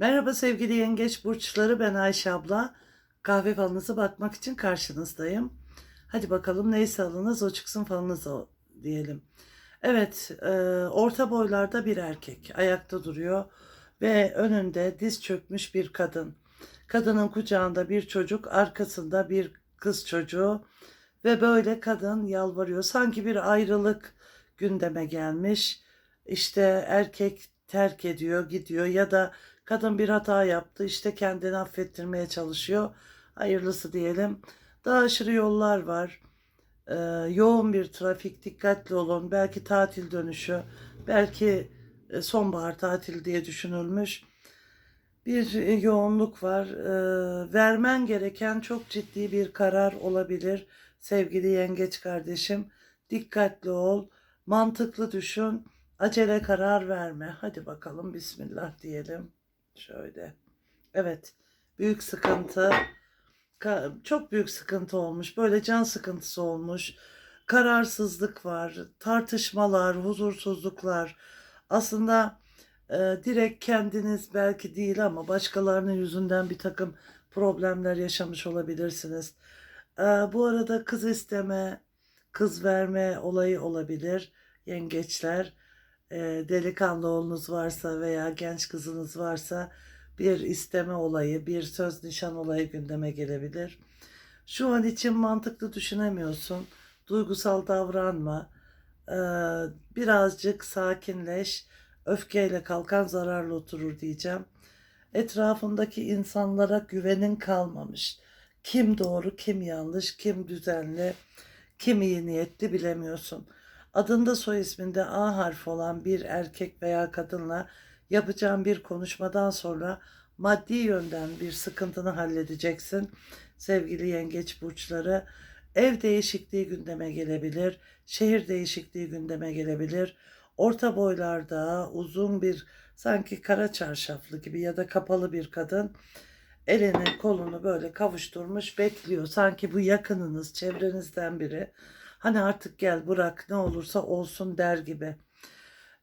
Merhaba sevgili yengeç burçları ben Ayşe abla. Kahve falınıza bakmak için karşınızdayım. Hadi bakalım neyse alınız o çıksın falınız o diyelim. Evet e, orta boylarda bir erkek ayakta duruyor ve önünde diz çökmüş bir kadın. Kadının kucağında bir çocuk arkasında bir kız çocuğu ve böyle kadın yalvarıyor. Sanki bir ayrılık gündeme gelmiş. İşte erkek terk ediyor gidiyor ya da Kadın bir hata yaptı işte kendini affettirmeye çalışıyor. Hayırlısı diyelim. Daha aşırı yollar var. Ee, yoğun bir trafik dikkatli olun. Belki tatil dönüşü. Belki e, sonbahar tatil diye düşünülmüş. Bir yoğunluk var. Ee, vermen gereken çok ciddi bir karar olabilir. Sevgili yengeç kardeşim. Dikkatli ol. Mantıklı düşün. Acele karar verme. Hadi bakalım bismillah diyelim. Şöyle. Evet. Büyük sıkıntı. Çok büyük sıkıntı olmuş. Böyle can sıkıntısı olmuş. Kararsızlık var. Tartışmalar, huzursuzluklar. Aslında e, direkt kendiniz belki değil ama başkalarının yüzünden bir takım problemler yaşamış olabilirsiniz. E, bu arada kız isteme, kız verme olayı olabilir. Yengeçler e, delikanlı oğlunuz varsa veya genç kızınız varsa bir isteme olayı, bir söz nişan olayı gündeme gelebilir. Şu an için mantıklı düşünemiyorsun. Duygusal davranma. Ee, birazcık sakinleş. Öfkeyle kalkan zararlı oturur diyeceğim. Etrafındaki insanlara güvenin kalmamış. Kim doğru, kim yanlış, kim düzenli, kim iyi niyetli bilemiyorsun adında soy isminde A harfi olan bir erkek veya kadınla yapacağın bir konuşmadan sonra maddi yönden bir sıkıntını halledeceksin. Sevgili yengeç burçları, ev değişikliği gündeme gelebilir, şehir değişikliği gündeme gelebilir. Orta boylarda uzun bir sanki kara çarşaflı gibi ya da kapalı bir kadın elini kolunu böyle kavuşturmuş bekliyor. Sanki bu yakınınız, çevrenizden biri. Hani artık gel bırak ne olursa olsun der gibi.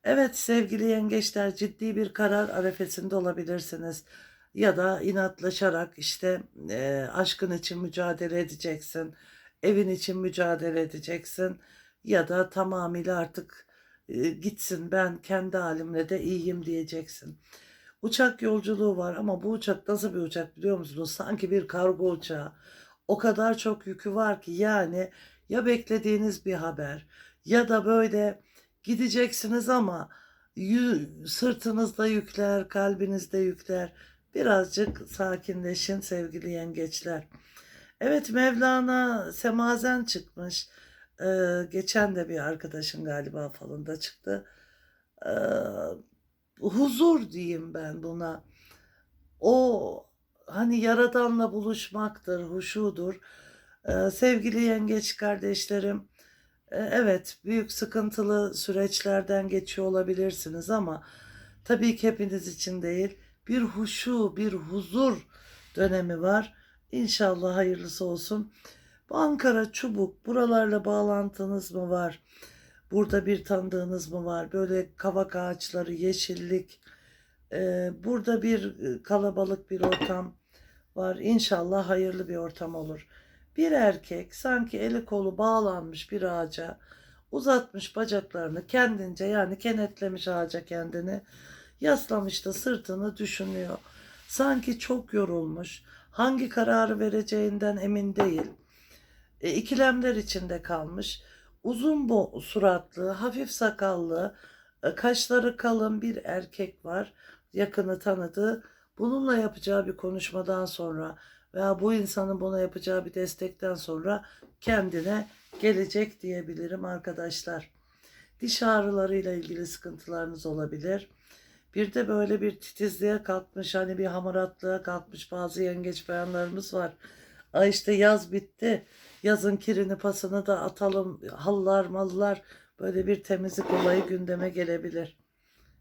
Evet sevgili yengeçler ciddi bir karar arefesinde olabilirsiniz. Ya da inatlaşarak işte e, aşkın için mücadele edeceksin. Evin için mücadele edeceksin. Ya da tamamıyla artık e, gitsin ben kendi halimle de iyiyim diyeceksin. Uçak yolculuğu var ama bu uçak nasıl bir uçak biliyor musunuz? Sanki bir kargo uçağı. O kadar çok yükü var ki yani ya beklediğiniz bir haber ya da böyle gideceksiniz ama sırtınızda yükler, kalbinizde yükler. Birazcık sakinleşin sevgili yengeçler. Evet Mevlana semazen çıkmış. Ee, geçen de bir arkadaşım galiba falında çıktı. Ee, huzur diyeyim ben buna. O hani yaradanla buluşmaktır, huşudur. Ee, sevgili yengeç kardeşlerim, e, evet büyük sıkıntılı süreçlerden geçiyor olabilirsiniz ama tabii ki hepiniz için değil. Bir huşu, bir huzur dönemi var. İnşallah hayırlısı olsun. Bu Ankara Çubuk, buralarla bağlantınız mı var? Burada bir tanıdığınız mı var? Böyle kavak ağaçları, yeşillik. Ee, burada bir e, kalabalık bir ortam var. İnşallah hayırlı bir ortam olur. Bir erkek sanki eli kolu bağlanmış bir ağaca, uzatmış bacaklarını kendince yani kenetlemiş ağaca kendini, yaslamış da sırtını düşünüyor. Sanki çok yorulmuş, hangi kararı vereceğinden emin değil. E, ikilemler içinde kalmış. Uzun bu suratlı, hafif sakallı, e, kaşları kalın bir erkek var. Yakını tanıdığı. Bununla yapacağı bir konuşmadan sonra veya bu insanın buna yapacağı bir destekten sonra kendine gelecek diyebilirim arkadaşlar. Diş ağrılarıyla ilgili sıkıntılarınız olabilir. Bir de böyle bir titizliğe kalkmış hani bir hamaratlığa kalkmış bazı yengeç bayanlarımız var. Ay işte yaz bitti. Yazın kirini pasını da atalım. Hallar mallar böyle bir temizlik olayı gündeme gelebilir.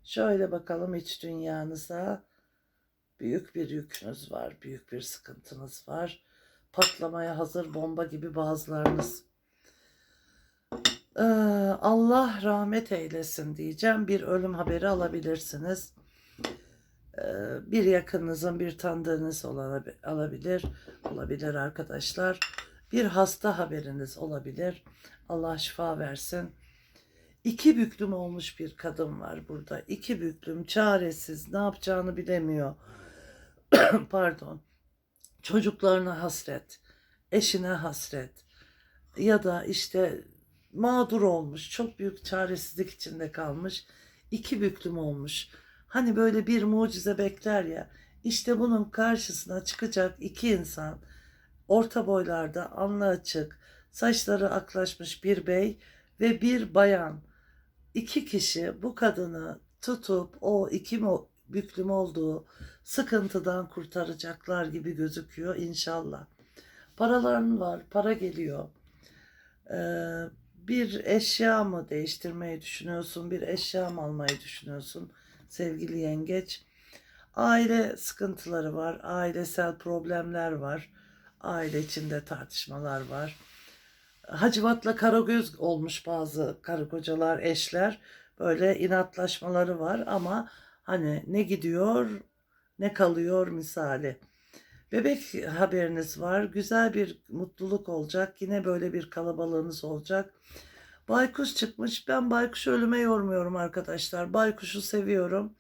Şöyle bakalım iç dünyanıza. Büyük bir yükünüz var, büyük bir sıkıntınız var. Patlamaya hazır bomba gibi bazılarınız. Ee, Allah rahmet eylesin diyeceğim. Bir ölüm haberi alabilirsiniz. Ee, bir yakınınızın bir tanıdığınız olabi- olabilir olabilir arkadaşlar bir hasta haberiniz olabilir Allah şifa versin İki büklüm olmuş bir kadın var burada İki büklüm çaresiz ne yapacağını bilemiyor pardon çocuklarına hasret eşine hasret ya da işte mağdur olmuş çok büyük çaresizlik içinde kalmış iki büklüm olmuş Hani böyle bir mucize bekler ya. İşte bunun karşısına çıkacak iki insan. Orta boylarda, alnı açık, saçları aklaşmış bir bey ve bir bayan. İki kişi bu kadını tutup o iki büklüm olduğu sıkıntıdan kurtaracaklar gibi gözüküyor inşallah. Paraların var, para geliyor. Ee, bir eşya mı değiştirmeyi düşünüyorsun, bir eşya mı almayı düşünüyorsun? sevgili yengeç. Aile sıkıntıları var, ailesel problemler var, aile içinde tartışmalar var. Hacivatla karagöz olmuş bazı karı kocalar, eşler. Böyle inatlaşmaları var ama hani ne gidiyor ne kalıyor misali. Bebek haberiniz var. Güzel bir mutluluk olacak. Yine böyle bir kalabalığınız olacak. Baykuş çıkmış. Ben baykuş ölüme yormuyorum arkadaşlar. Baykuşu seviyorum.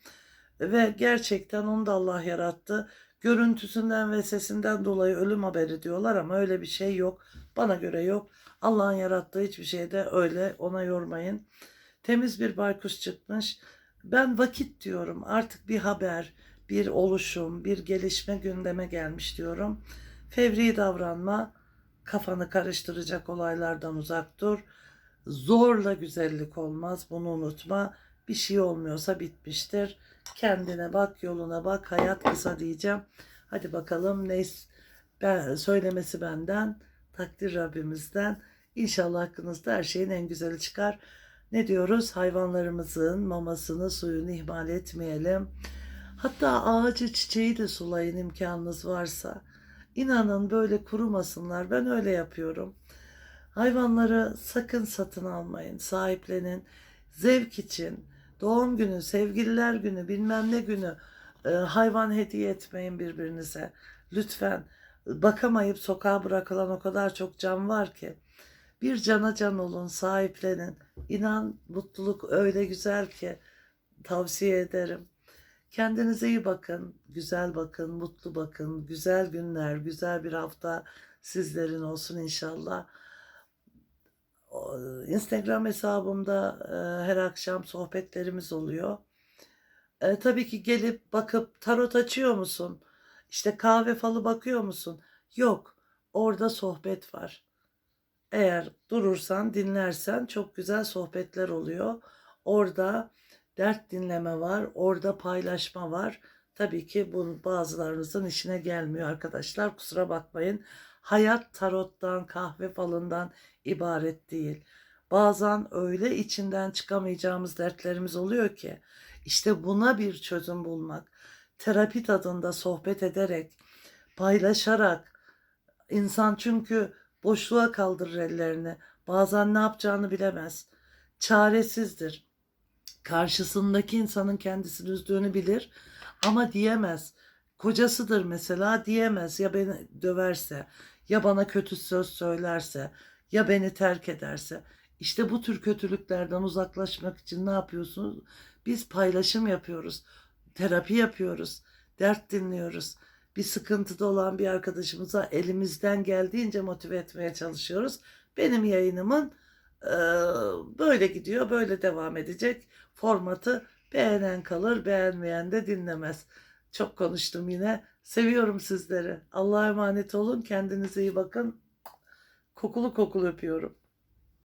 Ve gerçekten onu da Allah yarattı. Görüntüsünden ve sesinden dolayı ölüm haberi diyorlar ama öyle bir şey yok. Bana göre yok. Allah'ın yarattığı hiçbir şeyde öyle ona yormayın. Temiz bir baykuş çıkmış. Ben vakit diyorum. Artık bir haber, bir oluşum, bir gelişme gündeme gelmiş diyorum. Fevri davranma, kafanı karıştıracak olaylardan uzak dur. Zorla güzellik olmaz. Bunu unutma. Bir şey olmuyorsa bitmiştir. Kendine bak, yoluna bak. Hayat kısa diyeceğim. Hadi bakalım ne ben, söylemesi benden, takdir Rabbimizden. İnşallah hakkınızda her şeyin en güzeli çıkar. Ne diyoruz? Hayvanlarımızın mamasını, suyunu ihmal etmeyelim. Hatta ağacı çiçeği de sulayın imkanınız varsa. İnanın böyle kurumasınlar. Ben öyle yapıyorum. Hayvanları sakın satın almayın, sahiplenin. Zevk için, doğum günü, sevgililer günü, bilmem ne günü e, hayvan hediye etmeyin birbirinize. Lütfen bakamayıp sokağa bırakılan o kadar çok can var ki. Bir cana can olun, sahiplenin. İnan mutluluk öyle güzel ki tavsiye ederim. Kendinize iyi bakın, güzel bakın, mutlu bakın. Güzel günler, güzel bir hafta sizlerin olsun inşallah. Instagram hesabımda e, her akşam sohbetlerimiz oluyor. E, tabii ki gelip bakıp tarot açıyor musun? İşte kahve falı bakıyor musun? Yok. Orada sohbet var. Eğer durursan, dinlersen çok güzel sohbetler oluyor. Orada dert dinleme var, orada paylaşma var. Tabii ki bu bazılarınızın işine gelmiyor arkadaşlar. Kusura bakmayın. Hayat tarottan, kahve falından ibaret değil. Bazen öyle içinden çıkamayacağımız dertlerimiz oluyor ki işte buna bir çözüm bulmak, terapi tadında sohbet ederek, paylaşarak insan çünkü boşluğa kaldırır ellerini. Bazen ne yapacağını bilemez. Çaresizdir. Karşısındaki insanın kendisini üzdüğünü bilir ama diyemez. Kocasıdır mesela diyemez ya beni döverse ya bana kötü söz söylerse ya beni terk ederse. İşte bu tür kötülüklerden uzaklaşmak için ne yapıyorsunuz? Biz paylaşım yapıyoruz. Terapi yapıyoruz. Dert dinliyoruz. Bir sıkıntıda olan bir arkadaşımıza elimizden geldiğince motive etmeye çalışıyoruz. Benim yayınımın böyle gidiyor, böyle devam edecek. Formatı beğenen kalır, beğenmeyen de dinlemez. Çok konuştum yine. Seviyorum sizleri. Allah'a emanet olun. Kendinize iyi bakın. Kokulu kokulu öpüyorum.